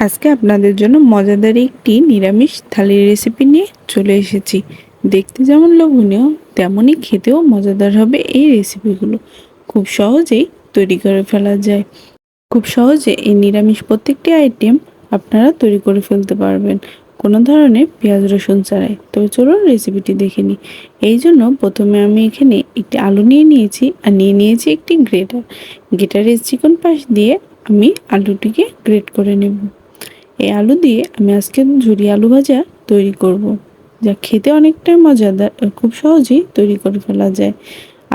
আজকে আপনাদের জন্য মজাদার একটি নিরামিষ থালির রেসিপি নিয়ে চলে এসেছি। দেখতে যেমন লোভনীয়, তেমনই খেতেও মজাদার হবে এই রেসিপিগুলো খুব সহজেই তৈরি করে ফেলা যায়। খুব সহজে এই নিরামিষ প্রত্যেকটি আইটেম আপনারা তৈরি করে ফেলতে পারবেন কোনো ধরনের পেঁয়াজ রসুন ছাড়াই। তবে চলুন রেসিপিটি দেখে নিই। এই জন্য প্রথমে আমি এখানে একটি আলু নিয়ে নিয়েছি আর নিয়ে নিয়েছি একটি গ্রেটার। গ্রেটারের চিকন পাশ দিয়ে আমি আলুটিকে গ্রেট করে নেব। এই আলু দিয়ে আমি আজকে ঝুরি আলু ভাজা তৈরি করব। যা খেতে অনেকটাই মজাদার খুব সহজেই তৈরি করে ফেলা যায়।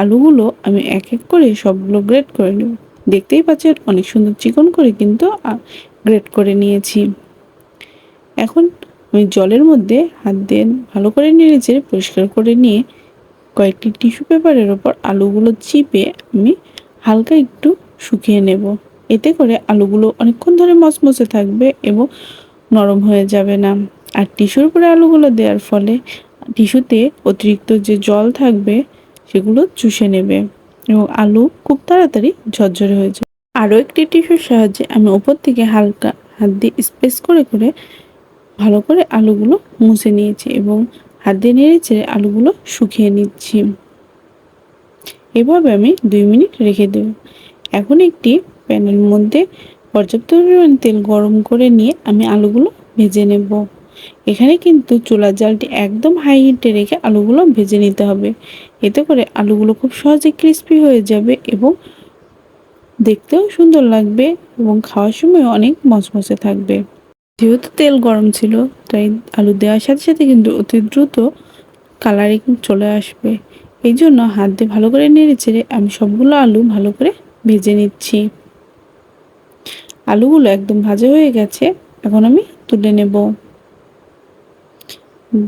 আলুগুলো আমি এক এক করে সবগুলো গ্রেট করে নেব। দেখতেই পাচ্ছেন অনেক সুন্দর চিকন করে কিন্তু গ্রেট করে নিয়েছি। এখন আমি জলের মধ্যে হাত দিয়ে ভালো করে চেড়ে পরিষ্কার করে নিয়ে কয়েকটি টিস্যু পেপারের ওপর আলুগুলো চিপে আমি হালকা একটু শুকিয়ে নেব। এতে করে আলুগুলো অনেকক্ষণ ধরে মচমচে থাকবে এবং নরম হয়ে যাবে না। আর টিস্যুর উপরে আলুগুলো দেওয়ার ফলে টিস্যুতে অতিরিক্ত যে জল থাকবে, সেগুলো চুষে নেবে এবং আলু খুব তাড়াতাড়ি ঝরঝরে হয়ে যাবে। আরও একটি টিস্যুর সাহায্যে আমি ওপর থেকে হালকা হাত দিয়ে স্পেস করে করে ভালো করে আলুগুলো মুছে নিয়েছি এবং হাত দিয়ে নেড়ে চেড়ে আলুগুলো শুকিয়ে নিচ্ছি। এভাবে আমি দুই মিনিট রেখে দেব। এখন একটি প্যানের মধ্যে পর্যাপ্ত পরিমাণ তেল গরম করে নিয়ে আমি আলুগুলো ভেজে নেব। এখানে কিন্তু চুলার জালটি একদম হাই হিটে রেখে আলুগুলো ভেজে নিতে হবে। এতে করে আলুগুলো খুব সহজে ক্রিস্পি হয়ে যাবে এবং দেখতেও সুন্দর লাগবে এবং খাওয়ার সময় অনেক মচমচে থাকবে। যেহেতু তেল গরম ছিল, তাই আলু দেওয়ার সাথে সাথে কিন্তু অতি দ্রুত কালারিং চলে আসবে। এই জন্য হাত দিয়ে ভালো করে নেড়ে চেড়ে আমি সবগুলো আলু ভালো করে ভেজে নিচ্ছি। আলুগুলো একদম ভাজা হয়ে গেছে, এখন আমি তুলে নেব।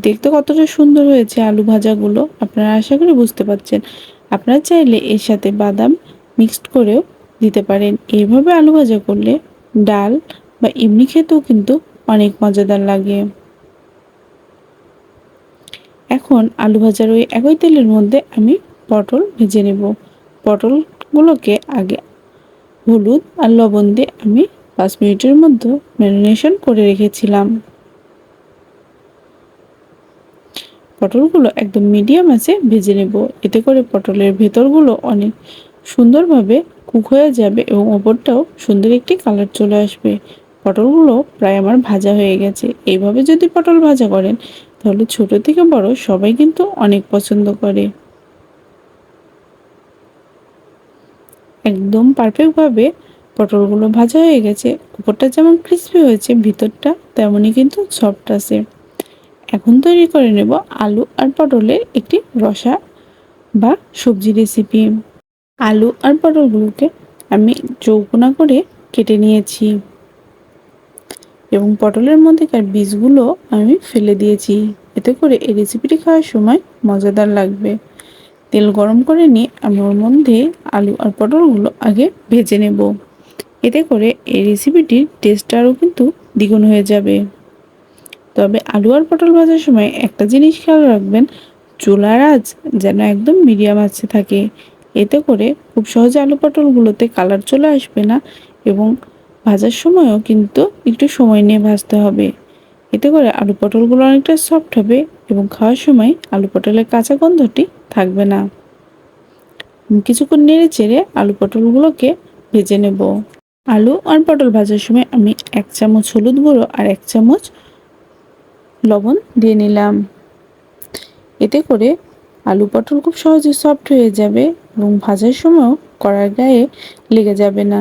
দেখতে কতটা সুন্দর হয়েছে আলু ভাজাগুলো, আপনারা আশা করি বুঝতে পারছেন। আপনারা চাইলে এর সাথে বাদাম মিক্সড করেও দিতে পারেন। এইভাবে আলু ভাজা করলে ডাল বা এমনি খেতেও কিন্তু অনেক মজাদার লাগে। এখন আলু ভাজার ওই একই তেলের মধ্যে আমি পটল ভেজে নেব। পটলগুলোকে আগে হলুদ আর লবণ দিয়ে আমি পাঁচ মিনিটের মধ্যে ম্যারিনেশন করে রেখেছিলাম। পটলগুলো একদম মিডিয়াম আছে, ভেজে নেব। এতে করে পটলের ভেতরগুলো অনেক সুন্দরভাবে কুক হয়ে যাবে এবং ওপরটাও সুন্দর একটি কালার চলে আসবে। পটলগুলো প্রায় আমার ভাজা হয়ে গেছে। এইভাবে যদি পটল ভাজা করেন, তাহলে ছোট থেকে বড় সবাই কিন্তু অনেক পছন্দ করে। একদম পারফেক্টভাবে পটলগুলো ভাজা হয়ে গেছে। উপরটা যেমন ক্রিসপি হয়েছে, ভিতরটা তেমনই কিন্তু সফট আছে। এখন তৈরি করে নেব আলু আর পটলের একটি রসা বা সবজি রেসিপি আলু আর পটলগুলোকে আমি চৌকোনা করে কেটে নিয়েছি। এবং পটলের মধ্যেকার বীজগুলো আমি ফেলে দিয়েছি। এতে করে এই রেসিপিটি খাওয়ার সময় মজাদার লাগবে। তেল গরম করে নিয়ে আমি ওর মধ্যে আলু আর পটলগুলো আগে ভেজে নেব। এতে করে এই রেসিপিটির টেস্ট আরও কিন্তু দ্বিগুণ হয়ে যাবে। তবে আলু আর পটল ভাজার সময় একটা জিনিস খেয়াল রাখবেন, চুলার আঁচ যেন একদম মিডিয়াম আছে থাকে। এতে করে খুব সহজে আলু পটলগুলোতে কালার চলে আসবে না এবং ভাজার সময়ও কিন্তু একটু সময় নিয়ে ভাজতে হবে। এতে করে আলু পটলগুলো অনেকটা সফট হবে এবং খাওয়ার সময় আলু পটলের কাঁচা গন্ধটি থাকবে না। কিছুক্ষণ নেড়ে চেড়ে আলু পটলগুলোকে ভেজে নেব। আলু আর পটল ভাজার সময় আমি এক চামচ হলুদ গুঁড়ো আর এক চামচ লবণ দিয়ে নিলাম। এতে করে আলু পটল খুব সহজে সফট হয়ে যাবে এবং ভাজার সময়ও কড়ার গায়ে লেগে যাবে না।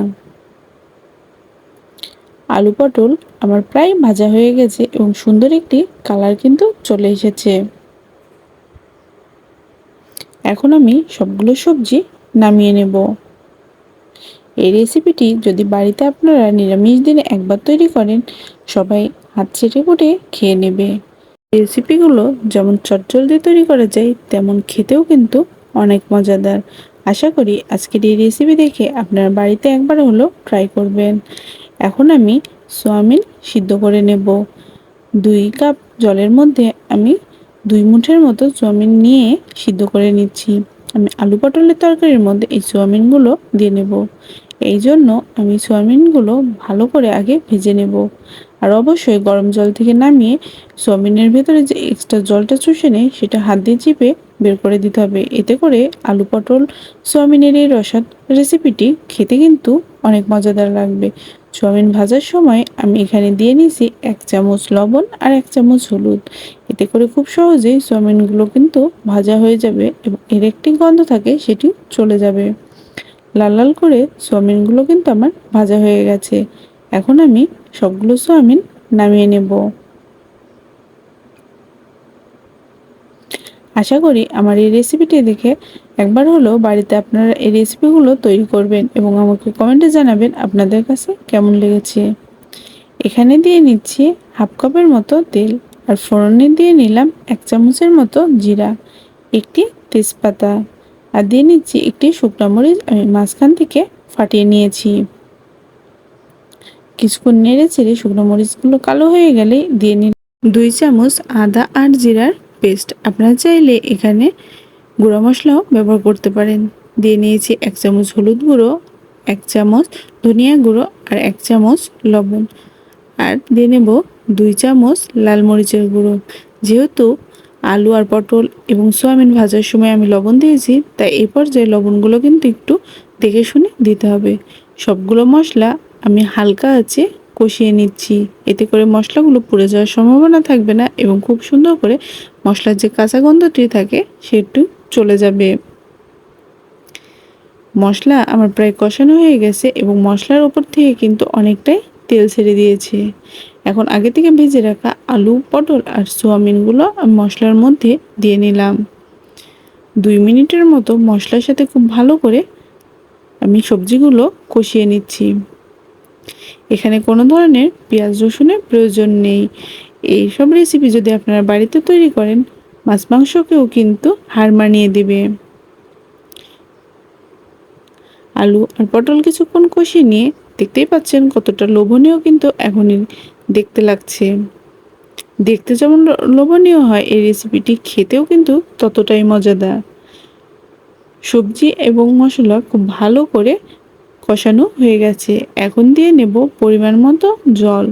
আলু পটল আমার প্রায় ভাজা হয়ে গেছে এবং সুন্দর একটি কালার কিন্তু চলে এসেছে। এখন আমি সবগুলো সবজি নামিয়ে নেব। এই রেসিপিটি যদি বাড়িতে আপনারা নিরামিষ দিনে একবার তৈরি করেন, সবাই হাত চেটে পুটে খেয়ে নেবে। রেসিপিগুলো যেমন চটজলদি তৈরি করা যায়, তেমন খেতেও কিন্তু অনেক মজাদার। আশা করি আজকের এই রেসিপি দেখে আপনারা বাড়িতে একবার হলো ট্রাই করবেন। এখন আমি সোয়াবিন সিদ্ধ করে নেব। দুই কাপ জলের মধ্যে আমি দুই মুঠের মতো সোয়াবিন নিয়ে সিদ্ধ করে নিচ্ছি। আমি আলু পটলের তরকারির মধ্যে এই সোয়াবিনগুলো দিয়ে নেব। এই জন্য আমি সোয়াবিনগুলো ভালো করে আগে ভেজে নেব। আর অবশ্যই গরম জল থেকে নামিয়ে সোয়াবিনের ভেতরে যে এক্সট্রা জলটা চুষে নেয়, সেটা হাত দিয়ে চিপে বের করে দিতে হবে। এতে করে আলু পটল, সোয়াবিনের এই রসাদ রেসিপিটি খেতে কিন্তু অনেক মজাদার লাগবে। সোয়াবিন ভাজার সময় আমি এখানে দিয়ে নিয়েছি এক চামচ লবণ আর এক চামচ হলুদ। এতে করে খুব সহজেই সোয়াবিনগুলো কিন্তু ভাজা হয়ে যাবে এবং এর একটি গন্ধ থাকে, সেটি চলে যাবে। লাল লাল করে সোয়াবিনগুলো কিন্তু আমার ভাজা হয়ে গেছে। এখন আমি সবগুলো সোয়াবিন নামিয়ে নেব। আশা করি আমার এই রেসিপিটি দেখে একবার হলো বাড়িতে আপনারা এই রেসিপিগুলো তৈরি করবেন এবং আমাকে কমেন্টে জানাবেন আপনাদের কাছে কেমন লেগেছে। এখানে দিয়ে নিচ্ছি হাফ কাপের মতো তেল আর ফোড়নে দিয়ে নিলাম এক চামচের মতো জিরা, একটি তেজপাতা। আর দিয়ে নিচ্ছি একটি শুকনো মরিচ আমি মাঝখান থেকে ফাটিয়ে নিয়েছি। কিছুক্ষণ নেড়ে ছেড়ে শুকনো মরিচগুলো কালো হয়ে গেলে দিয়ে নিন দুই চামচ আদা আর জিরার পেস্ট। আপনারা চাইলে এখানে গুঁড়ো মশলাও ব্যবহার করতে পারেন। দিয়ে নিয়েছি এক চামচ হলুদ গুঁড়ো, এক চামচ ধনিয়া গুঁড়ো আর এক চামচ লবণ। আর দিয়ে নেব দুই চামচ লাল মরিচের গুঁড়ো। যেহেতু আলু আর পটল এবং সোয়াবিন ভাজার সময় আমি লবণ দিয়েছি, তাই এই পর্যায়ে লবণগুলো কিন্তু একটু দেখে শুনে দিতে হবে। সবগুলো মশলা আমি হালকা আছে কষিয়ে নিচ্ছি। এতে করে মশলাগুলো পুড়ে যাওয়ার সম্ভাবনা থাকবে না এবং খুব সুন্দর করে মশলার যে কাঁচা গন্ধটি থাকে সেটু চলে যাবে। মশলা আমার প্রায় কষানো হয়ে গেছে এবং মশলার ওপর থেকে কিন্তু অনেকটাই তেল ছেড়ে দিয়েছে। এখন আগে থেকে ভেজে রাখা আলু, পটল আর সোয়াবিনগুলো মশলার মধ্যে দিয়ে নিলাম। দুই মিনিটের মতো মশলার সাথে খুব ভালো করে আমি সবজিগুলো কষিয়ে নিচ্ছি। এখানে কোনো ধরনের পেঁয়াজ রসুনের প্রয়োজন নেই। এই সব রেসিপি যদি আপনারা বাড়িতে তৈরি করেন, মাছ মাংসকেও কিন্তু হার মানিয়ে দেবে। আলু আর পটল কিছুক্ষণ কষিয়ে নিয়ে দেখতেই পাচ্ছেন কতটা লোভনীয় কিন্তু এখনই দেখতে লাগছে। দেখতে যেমন লোভনীয় হয়, এই রেসিপিটি খেতেও কিন্তু ততটাই মজাদার। সবজি এবং মশলা খুব ভালো করে কষানো হয়ে গেছে। এখন দিয়ে নেব পরিমাণ মতো জল।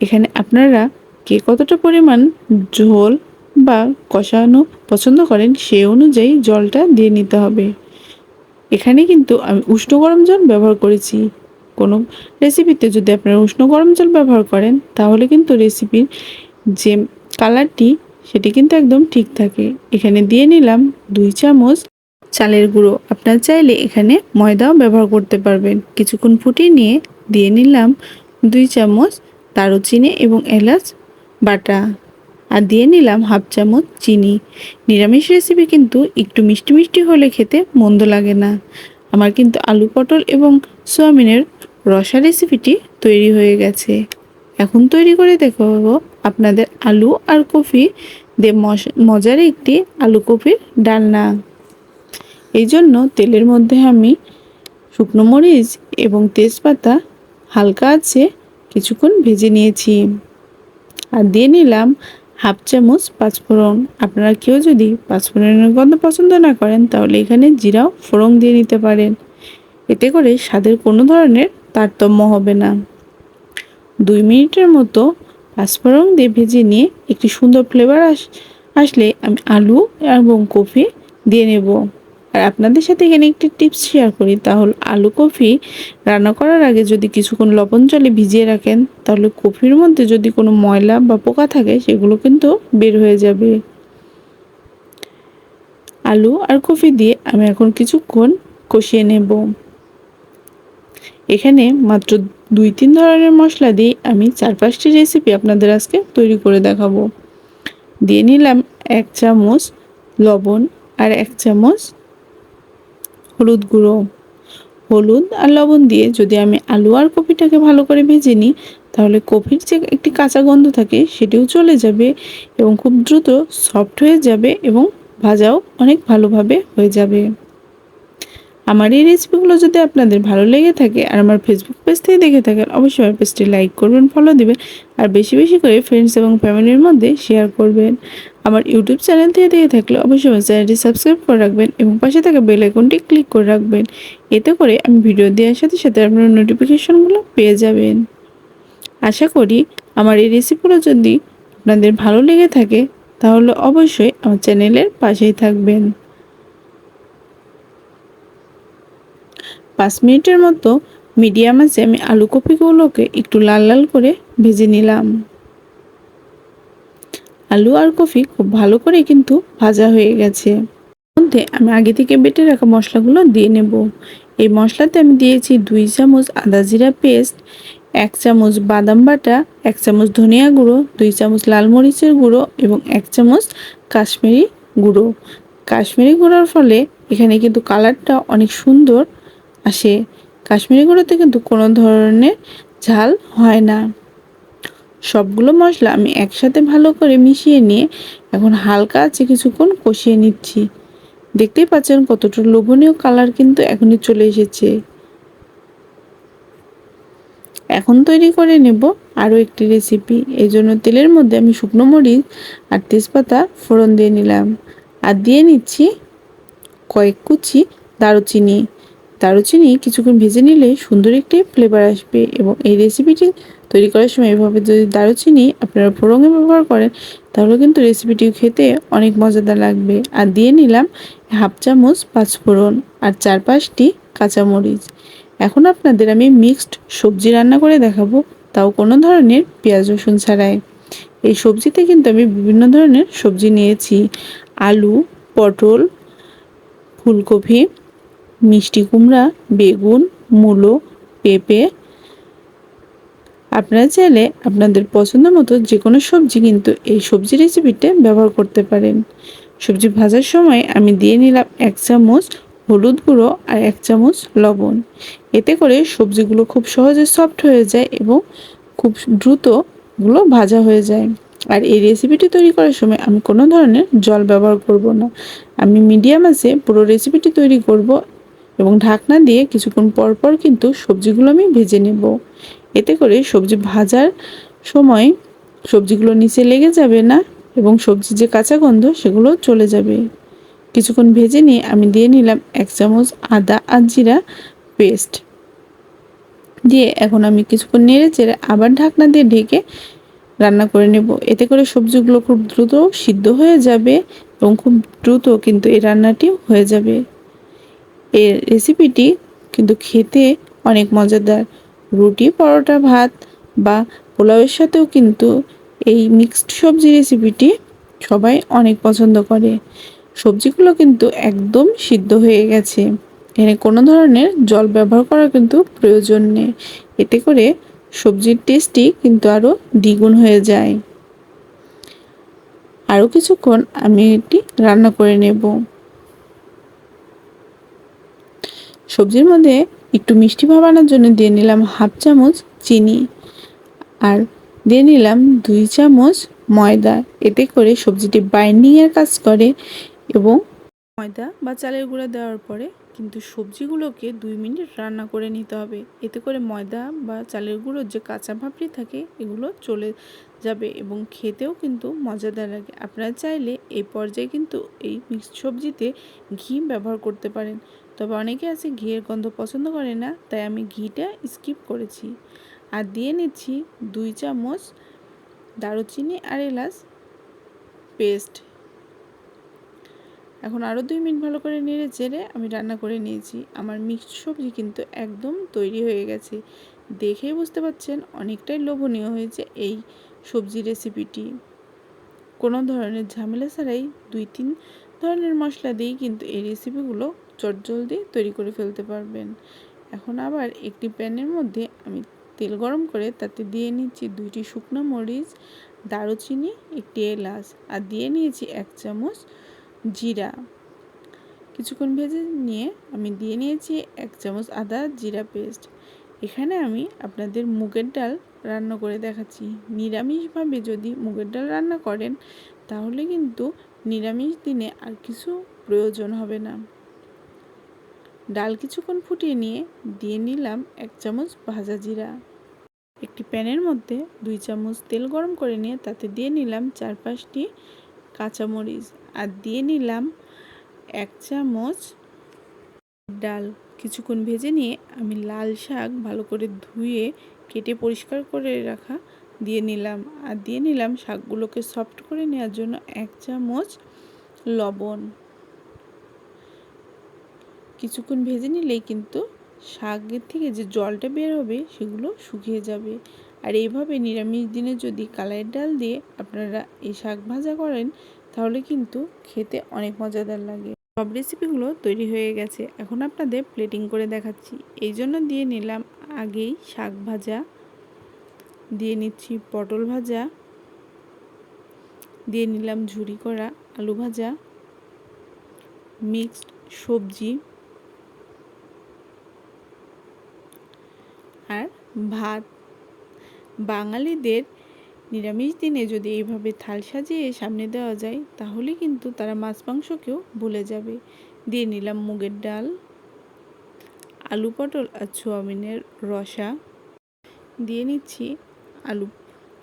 এখানে আপনারা কে কতটা পরিমাণ ঝোল বা কষানো পছন্দ করেন সে অনুযায়ী জলটা দিয়ে নিতে হবে। এখানে কিন্তু আমি উষ্ণ গরম জল ব্যবহার করেছি। কোনো রেসিপিতে যদি আপনারা উষ্ণ গরম জল ব্যবহার করেন, তাহলে কিন্তু রেসিপির যে কালারটি, সেটি কিন্তু একদম ঠিক থাকে। এখানে দিয়ে নিলাম দুই চামচ চালের গুঁড়ো। আপনার চাইলে এখানে ময়দাও ব্যবহার করতে পারবেন। কিছুক্ষণ ফুটিয়ে নিয়ে দিয়ে নিলাম দুই চামচ দারুচিনি এবং এলাচ বাটা। আর দিয়ে নিলাম হাফ চামচ চিনি। নিরামিষ রেসিপি কিন্তু একটু মিষ্টি মিষ্টি হলে খেতে মন্দ লাগে না। আমার কিন্তু আলু পটল এবং সোয়াবিনের রসা রেসিপিটি তৈরি হয়ে গেছে। এখন তৈরি করে দেখাবো আপনাদের আলু আর কফি। দিয়ে মজার একটি আলু কফির ডালনা। এই জন্য তেলের মধ্যে আমি শুকনো মরিচ এবং তেজপাতা হালকা আছে কিছুক্ষণ ভেজে নিয়েছি। আর দিয়ে নিলাম হাফ চামচ পাঁচফোড়ন। আপনারা কেউ যদি পাঁচফোড়নের গন্ধ পছন্দ না করেন, তাহলে এখানে জিরাও ফোড়ন দিয়ে নিতে পারেন। এতে করে স্বাদের কোনো ধরনের তারতম্য হবে না। দুই মিনিটের মতো পাঁচফোড়ন দিয়ে ভেজে নিয়ে একটি সুন্দর ফ্লেভার আস, আসলে আমি আলু এবং কফি দিয়ে নেব। আর আপনাদের সাথে এখানে একটি টিপস শেয়ার করি, তাহলে আলু কফি রান্না করার আগে যদি কিছুক্ষণ লবণ জলে ভিজিয়ে রাখেন, তাহলে কফির মধ্যে যদি কোনো ময়লা বা পোকা থাকে, সেগুলো কিন্তু বের হয়ে যাবে। আলু আর কফি দিয়ে আমি এখন কিছুক্ষণ কষিয়ে নেব। এখানে মাত্র দুই তিন ধরনের মশলা দিয়ে আমি চার পাঁচটি রেসিপি আপনাদের আজকে তৈরি করে দেখাবো। দিয়ে নিলাম এক চামচ লবণ আর এক চামচ হলুদ গুঁড়ো, হলুদ আর লবণ দিয়ে যদি আমি আলু আর কপিটাকে ভালো করে ভেজে নিই, তাহলে কপির যে একটি কাঁচা গন্ধ থাকে সেটিও চলে যাবে এবং খুব দ্রুত সফট হয়ে যাবে এবং ভাজাও অনেক ভালোভাবে হয়ে যাবে। আমার এই রেসিপিগুলো যদি আপনাদের ভালো লেগে থাকে আর আমার ফেসবুক পেজ থেকে দেখে থাকেন, অবশ্যই আমার পেজটি লাইক করবেন ফলো দিবেন, আর বেশি বেশি করে ফ্রেন্ডস এবং ফ্যামিলির মধ্যে শেয়ার করবেন। আমার ইউটিউব চ্যানেল থেকে দেখে থাকলে অবশ্যই আমার চ্যানেলটি সাবস্ক্রাইব করে রাখবেন এবং পাশে থাকা বেল আইকনটি ক্লিক করে রাখবেন। এতে করে আমি ভিডিও দেওয়ার সাথে সাথে আপনারা নোটিফিকেশনগুলো পেয়ে যাবেন। আশা করি আমার এই রেসিপিগুলো যদি আপনাদের ভালো লেগে থাকে, তাহলে অবশ্যই আমার চ্যানেলের পাশেই থাকবেন। পাঁচ মিনিটের মতো মিডিয়াম আছে আমি আলু কপিগুলোকে একটু লাল লাল করে ভেজে নিলাম। আলু আর কফি খুব ভালো করে কিন্তু ভাজা হয়ে গেছে। মধ্যে আমি আগে থেকে বেটে রাখা মশলাগুলো দিয়ে নেব। এই মশলাতে আমি দিয়েছি দুই চামচ আদা জিরা পেস্ট, এক চামচ বাদাম বাটা, এক চামচ ধনিয়া গুঁড়ো, দুই চামচ লাল মরিচের গুঁড়ো এবং এক চামচ কাশ্মীরি গুঁড়ো। কাশ্মীরি গুঁড়োর ফলে এখানে কিন্তু কালারটা অনেক সুন্দর আসে। কাশ্মীরি গুঁড়োতে কিন্তু কোনো ধরনের ঝাল হয় না। সবগুলো মশলা আমি একসাথে ভালো করে মিশিয়ে নিয়ে এখন হালকা আছে কিছুক্ষণ কষিয়ে নিচ্ছি। দেখতেই পাচ্ছেন কতটা লোভনীয় কালার কিন্তু এখনই চলে এসেছে। এখন তৈরি করে নেব আরও একটি রেসিপি এই জন্য তেলের মধ্যে আমি শুকনো মরিচ আর তেজপাতা ফোড়ন দিয়ে নিলাম। আর দিয়ে নিচ্ছি কয়েক কুচি দারুচিনি। দারুচিনি কিছুক্ষণ ভেজে নিলে সুন্দর একটি ফ্লেভার আসবে এবং এই রেসিপিটি তৈরি করার সময় এভাবে যদি দারুচিনি আপনারা ফোড়নে ব্যবহার করেন, তাহলে কিন্তু রেসিপিটি খেতে অনেক মজাদার লাগবে। আর দিয়ে নিলাম হাফ চামচ পাঁচ পাঁচফোড়ন আর চার পাঁচটি কাঁচামরিচ। এখন আপনাদের আমি মিক্সড সবজি রান্না করে দেখাবো, তাও কোনো ধরনের পেঁয়াজ, রসুন ছাড়াই। এই সবজিতে কিন্তু আমি বিভিন্ন ধরনের সবজি নিয়েছি। আলু, পটল, ফুলকপি, মিষ্টি কুমড়া, বেগুন, মূলো, পেঁপে আপনারা চাইলে আপনাদের পছন্দ মতো যে কোনো সবজি কিন্তু এই সবজি রেসিপিটা ব্যবহার করতে পারেন। সবজি ভাজার সময় আমি দিয়ে নিলাম এক চামচ হলুদ গুঁড়ো আর এক চামচ লবণ। এতে করে সবজিগুলো খুব সহজে সফট হয়ে যায় এবং খুব দ্রুতগুলো ভাজা হয়ে যায়। আর এই রেসিপিটি তৈরি করার সময় আমি কোনো ধরনের জল ব্যবহার করব না। আমি মিডিয়াম আছে, পুরো রেসিপিটি তৈরি করব এবং ঢাকনা দিয়ে কিছুক্ষণ পর পর কিন্তু সবজিগুলো আমি ভেজে নেব। এতে করে সবজি ভাজার সময় সবজিগুলো নিচে লেগে যাবে না এবং সবজি যে কাঁচা গন্ধ সেগুলো চলে যাবে। কিছুক্ষণ ভেজে নিয়ে আমি দিয়ে নিলাম এক চামচ আদা আর জিরা পেস্ট। দিয়ে এখন আমি কিছুক্ষণ নেড়ে চেড়ে আবার ঢাকনা দিয়ে ঢেকে রান্না করে নেব। এতে করে সবজিগুলো খুব দ্রুত সিদ্ধ হয়ে যাবে এবং খুব দ্রুত কিন্তু এই রান্নাটি হয়ে যাবে। এই রেসিপিটি কিন্তু খেতে অনেক মজাদার। রুটি, পরোটা, ভাত বা পোলাওয়ের সাথেও কিন্তু এই মিক্সড সবজি রেসিপিটি সবাই অনেক পছন্দ করে। সবজিগুলো কিন্তু একদম সিদ্ধ হয়ে গেছে। এখানে কোনো ধরনের জল ব্যবহার করার কিন্তু প্রয়োজন নেই। এতে করে সবজির টেস্টই কিন্তু আরও দ্বিগুণ হয়ে যায়। আরও কিছুক্ষণ আমি এটি রান্না করে নেব। সবজির মধ্যে একটু মিষ্টি ভাব আনার জন্য দিয়ে নিলাম হাফ চামচ চিনি আর দিয়ে নিলাম দুই চামচ ময়দা। এতে করে সবজিটি বাইন্ডিংয়ের কাজ করে এবং ময়দা বা চালের গুঁড়া দেওয়ার পরে কিন্তু সবজিগুলোকে দুই মিনিট রান্না করে নিতে হবে। এতে করে ময়দা বা চালের গুঁড়োর যে কাঁচা ভাবটি থাকে, এগুলো চলে যাবে এবং খেতেও কিন্তু মজাদার লাগে। আপনারা চাইলে এই পর্যায়ে কিন্তু এই মিক্সড সবজিতে ঘি ব্যবহার করতে পারেন। তবে অনেকে আছে ঘিয়ের গন্ধ পছন্দ করে না, তাই আমি ঘিটা স্কিপ করেছি। আর দিয়ে নিচ্ছি দুই চামচ দারুচিনি আর এলাচ পেস্ট। এখন আরও দুই মিনিট ভালো করে নেড়ে চেড়ে আমি রান্না করে নিয়েছি। আমার মিক্সড সবজি কিন্তু একদম তৈরি হয়ে গেছে। দেখেই বুঝতে পারছেন অনেকটাই লোভনীয় হয়েছে এই সবজি রেসিপিটি। কোনো ধরনের ঝামেলা ছাড়াই দুই তিন ধরনের মশলা দিয়েই কিন্তু এই রেসিপিগুলো চটজলদি তৈরি করে ফেলতে পারবেন। এখন আবার একটি প্যানের মধ্যে আমি তেল গরম করে তাতে দিয়ে নিচ্ছি দুইটি শুকনো মরিচ, দারুচিনি, একটি এলাচ আর দিয়ে নিয়েছি এক চামচ জিরা। কিছুক্ষণ ভেজে নিয়ে আমি দিয়ে নিয়েছি এক চামচ আদা জিরা পেস্ট। এখানে আমি আপনাদের মুগের ডাল রান্না করে দেখাচ্ছি। নিরামিষভাবে যদি মুগের ডাল রান্না করেন, তাহলে কিন্তু নিরামিষ দিনে আর কিছু প্রয়োজন হবে না। ডাল কিছুক্ষণ ফুটিয়ে নিয়ে দিয়ে নিলাম এক চামচ ভাজা জিরা। একটি প্যানের মধ্যে দুই চামচ তেল গরম করে নিয়ে তাতে দিয়ে নিলাম চার পাঁচটি কাঁচামরিচ আর দিয়ে নিলাম এক চামচ ডাল। কিছুক্ষণ ভেজে নিয়ে আমি লাল শাক ভালো করে ধুয়ে, কেটে পরিষ্কার করে রাখা দিয়ে নিলাম আর দিয়ে নিলাম শাকগুলোকে সফট করে নেওয়ার জন্য এক চামচ লবণ। কিছুক্ষণ ভেজে নিলেই কিন্তু শাকের থেকে যে জলটা বের হবে সেগুলো শুকিয়ে যাবে। আর এইভাবে নিরামিষ দিনে যদি কালাইয়ের ডাল দিয়ে আপনারা এই শাক ভাজা করেন, তাহলে কিন্তু খেতে অনেক মজাদার লাগে। সব রেসিপিগুলো তৈরি হয়ে গেছে। এখন আপনাদের প্লেটিং করে দেখাচ্ছি। এই জন্য দিয়ে নিলাম আগেই শাক ভাজা। দিয়ে নিচ্ছি পটল ভাজা। দিয়ে নিলাম ঝুরি করা আলু ভাজা। মিক্সড সবজি আর ভাত। বাঙালিদের নিরামিষ দিনে যদি এইভাবে থাল সাজিয়ে সামনে দেওয়া যায়, তাহলে কিন্তু তারা মাছ মাংসকেও ভুলে যাবে। দিয়ে নিলাম মুগের ডাল, আলু পটল আর সোয়াবিনের রসা। দিয়ে নিচ্ছি আলু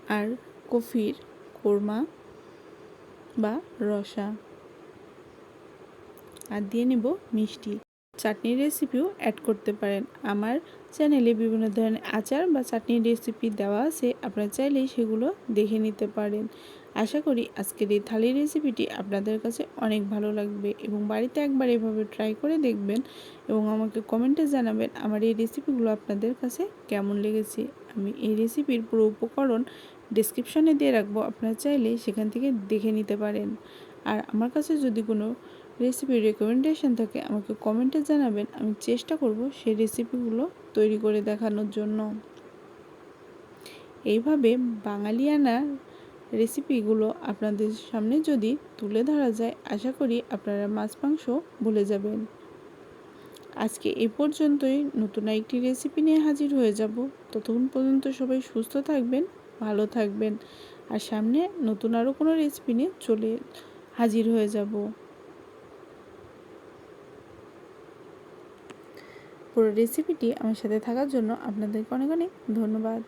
আর কফির কোরমা বা রসা। আর দিয়ে নেব মিষ্টি। চাটনির রেসিপিও অ্যাড করতে পারেন। আমার চ্যানেলে বিভিন্ন ধরনের আচার বা চাটনির রেসিপি দেওয়া আছে, আপনারা চাইলেই সেগুলো দেখে নিতে পারেন। আশা করি আজকের এই থালির রেসিপিটি আপনাদের কাছে অনেক ভালো লাগবে এবং বাড়িতে একবার এভাবে ট্রাই করে দেখবেন এবং আমাকে কমেন্টে জানাবেন আমার এই রেসিপিগুলো আপনাদের কাছে কেমন লেগেছে। আমি এই রেসিপির পুরো উপকরণ ডিসক্রিপশানে দিয়ে রাখব, আপনারা চাইলে সেখান থেকে দেখে নিতে পারেন। আর আমার কাছে যদি কোনো রেসিপির রেকমেন্ডেশন থাকে, আমাকে কমেন্টে জানাবেন। আমি চেষ্টা করব সেই রেসিপিগুলো তৈরি করে দেখানোর জন্য। এইভাবে বাঙালিয়ানা রেসিপিগুলো আপনাদের সামনে যদি তুলে ধরা যায়, আশা করি আপনারা মাছ মাংস ভুলে যাবেন। আজকে এই পর্যন্তই, নতুন একটি রেসিপি নিয়ে হাজির হয়ে যাব। ততক্ষণ পর্যন্ত সবাই সুস্থ থাকবেন, ভালো থাকবেন, আর সামনে নতুন আরও কোনো রেসিপি নিয়ে চলে হাজির হয়ে যাব। পুরো রেসিপিটি আমার সাথে থাকার জন্য আপনাদেরকে অনেক অনেক ধন্যবাদ।